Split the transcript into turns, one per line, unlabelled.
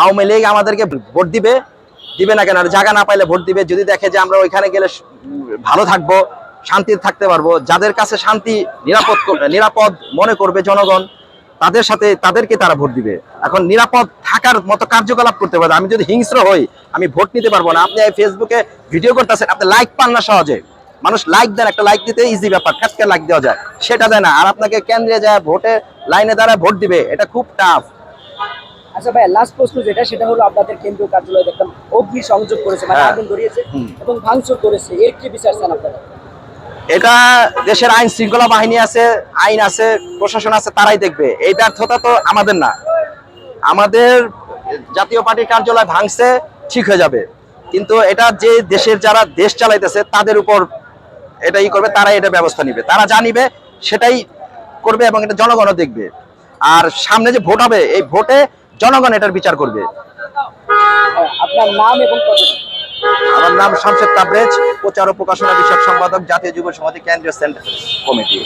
আওয়ামী লীগ আমাদেরকে ভোট দিবে দিবে না কেন? আর জায়গা না পাইলে ভোট দিবে। যদি দেখে যে আমরা ওইখানে গেলে ভালো থাকব, শান্তিতে থাকতে পারব, যাদের কাছে শান্তি, নিরাপদ নিরাপদ মনে করবে জনগণ, তাদের সাথে, তাদেরকে তারা ভোট দিবে। এখন নিরাপদ থাকার মতো কার্যকলাপ করতে পারবে আমি যদি হিংস্র হই, আমি ভোট নিতে পারব না। আপনি ফেসবুকে ভিডিও করতেছেন, আপনি লাইক পান না সহজে। মানুষ লাইক দেন, একটা লাইক দিতে ইজি ব্যাপার খ্যাটকে লাইক দেওয়া যায়। সেটা দেয় না। আর আপনাকে কেন্দ্রে যায়, ভোটে লাইনে দ্বারা ভোট দিবে। এটা খুব টাফ
আচ্ছা ভাই লাস্ট প্রশ্ন যেটা সেটা হলো আপনাদের কেন্দ্রীয় কার্যালয়ে দেখলাম অগ্নি সংযোগ করেছে মানে। আগুন ধরিয়েছে এবং ভাঙচুর করেছে। এর কি বিচার চান আপনারা?
এটা দেশের আইন শৃঙ্খলা বাহিনী আছে আইন আছে প্রশাসন আছে তারাই দেখবে। এই ব্যর্থতা তো আমাদের না। আমাদের জাতীয় পার্টির কার্যালয় ভাঙছে ঠিক হয়ে যাবে। কিন্তু এটা যে দেশের যারা দেশ চালাইতেছে তাদের উপর এটা ই করবে তারাই এটা ব্যবস্থা নিবে। তারা জানিবে সেটাই করবে এবং এটা জনগণও দেখবে। আর সামনে যে ভোট হবে এই ভোটে জনগণ এটার বিচার করবে।
আপনার নাম এবং
আমার নাম শামশেদ তাবরেজ প্রচার ও প্রকাশনা বিষয়ক সম্পাদক জাতীয় যুব সমাধি কেন্দ্রীয় সেন্টার কমিটি।